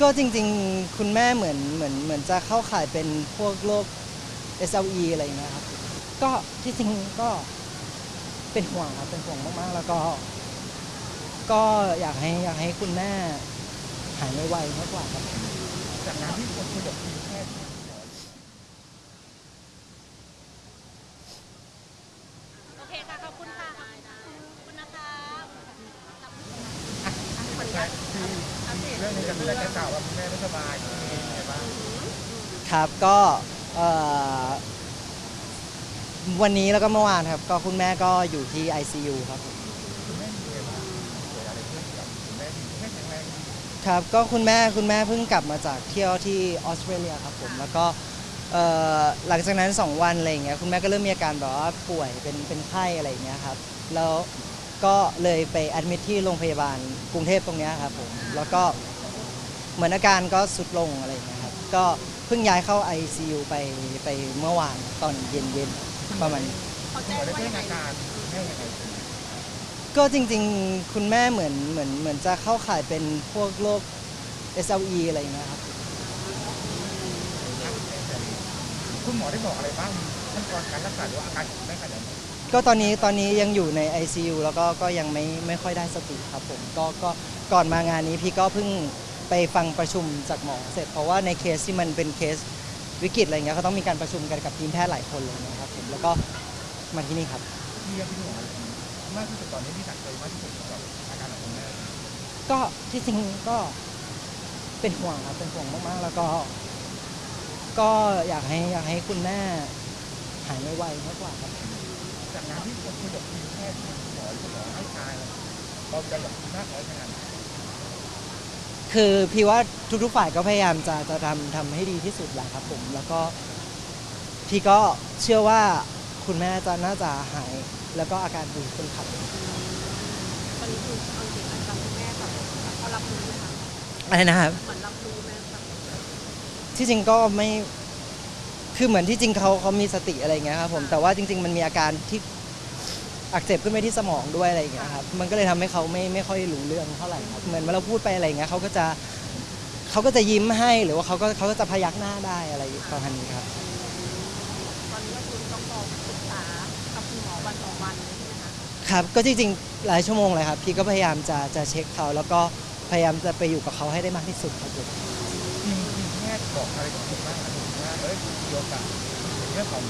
ก็จริงๆ คุณแม่เหมือนเหมือนเหมือนจะเข้าข่ายเป็นพวกโรค SLE อะไรอย่างเงี้ยครับ ก็ที่จริงก็เป็นห่วงครับเป็นห่วงมากๆ แล้วก็ ก็อยากให้อยากให้คุณแม่หายไวๆมากกว่าครับ จากการที่คนคุยกับทีมแพทย์ เรื่องนี้กันเรื่องจะกล่าวว่าคุณแม่ไม่สบายเป็นไงบ้างครับก็เอ่อวันนี้แล้วก็เมื่อวานครับ ก็คุณแม่ก็อยู่ที่ ICU ครับผมคุณแม่เป็นไงบ้างเกิดอะไรขึ้นกับคุณแม่ที่แม่แข็งแรงดีครับ ก็คุณแม่คุณแม่เพิ่งกลับมาจากเที่ยวที่ออสเตรเลียครับผมแล้วก็เอ่อหลังจากนั้น 2 วันอะไรอย่างเงี้ยคุณแม่ก็เริ่มมีอาการแบบว่าป่วยเป็นเป็นไข้อะไรอย่างเงี้ยครับแล้ว ก็เลยไปแอดมิทที่โรงพยาบาลกรุงเทพตรงเนี้ยครับผมแล้วก็เหมือนอาการก็สุดลงอะไรอย่างเงี้ยครับก็เพิ่งย้ายเข้า ICU ไปไปเมื่อวานตอนเย็นๆประมาณนี้ เขาแจ้งได้ว่าแจ้ยังงไงอาการแม่ยังไงก็จริงๆ คุณแม่เหมือนเหมือนเหมือนจะเข้าข่ายเป็นพวกโรค SLE อะไรอย่างเงี้ยครับ คุณหมอได้บอกอะไรบ้างขั้นตอนการรักษาหรือว่าอาการของแม่ขนาดไหน ก็ตอนนี้ตอนนี้ยังอยู่ใน ICU แล้วก็ก็ยังไม่ไม่ค่อยได้สติครับผมก็ก็ก่อนมางานนี้พี่ก็เพิ่งไปฟังประชุมจากหมอเสร็จเพราะว่าในเคสที่มันเป็นเคสวิกฤตอะไรเงี้ยเขาต้องมีการประชุมกันกับทีมแพทย์หลายคนเลยนะครับผมแล้วก็มาที่นี่ครับที่ยังที่หมอมากที่สุดตอนนี้ที่หนักใจมากที่สุดกับอาการของคุณแม่ก็ที่จริงก็เป็นห่วงครับเป็นห่วงมากๆ แล้วก็ ก็อยากให้อยากให้คุณแม่หายไวๆมากกว่าครับ จากการที่คนคุยกับทีมแพทย์คุณหมอคุณหมอให้การเราใจกับคุณมากน้อยขนาดไหนคือพี่ว่าทุกๆฝ่ายก็พยายามจะจะทำทำให้ดีที่สุดแหละครับผม แล้วก็พี่ก็เชื่อว่าคุณแม่จะน่าจะหายแล้วก็อาการดีขึ้นครับตอนนี้คือเอาจริงๆทางคุณแม่แบบเขารับรู้ไหมคะอะไรนะครับ เหมือนรับรู้ไหมแบบที่จริงก็ไม่ คือเหมือนที่จริงเขาเขามีสติอะไรอย่างเงี้ยครับผมแต่ว่าจริง ๆ มันมีอาการที่อักเสบขึ้นไปที่สมองด้วยอะไรอย่างเงี้ยครับมันก็เลยทำให้เขาไม่ไม่ค่อยรู้เรื่องเท่าไหร่ครับเหมือนเวลาเราพูดไปอะไรอย่างเงี้ยเขาก็จะเขาก็จะยิ้มให้หรือว่าเขาก็เขาก็จะพยักหน้าได้อะไรประมาณนี้ครับ ตอนนี้ก็คือต้องรอปรึกษากับคุณหมอวันต่อวันใช่ไหมคะครับก็จริงๆหลายชั่วโมงเลยครับพี่ก็พยายามจะจะเช็คเขาแล้วก็พยายามจะไปอยู่กับเขาให้ได้มากที่สุดครับผมทีมทีมแพทย์บอกอะไรกับคุณบ้างครับ คุณว่าเอ้ยเกี่ยวกับเรื่องของ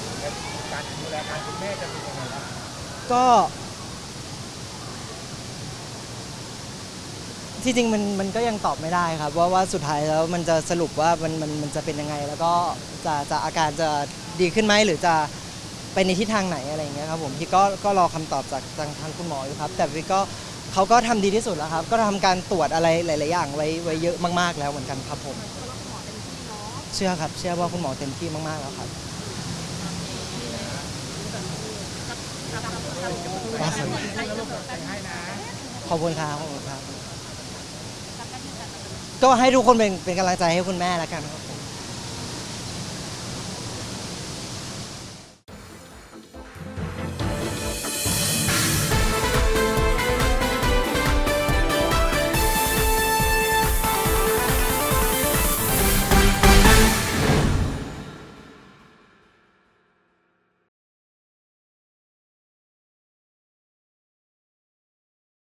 การดูแลการคุณแม่จะเป็นยังไงบ้างก็ที่จริงมันมันก็ยังตอบไม่ได้ครับว่าว่าสุดท้ายแล้วมันจะสรุปว่ามันมันมันจะเป็นยังไง แล้วก็จะจะอาการจะดีขึ้นไหมหรือจะไปในทิศทางไหนอะไรอย่างเงี้ยครับผมพี่ก็ก็รอคำตอบจากทางทางคุณหมออยู่ครับ แต่พี่ก็เขาก็ทำดีที่สุดแล้วครับ ก็ทำการตรวจอะไรหลาย ๆ อย่างไว้ไว้เยอะมาก ๆ แล้วเหมือนกันครับผม เชื่อครับ เชื่อว่าคุณหมอเต็มที่มาก ๆ แล้วครับขอบคุณครับขอบคุณครับ ก็ให้ทุกคนเป็นเป็นกำลังใจให้คุณแม่แล้วกันครับ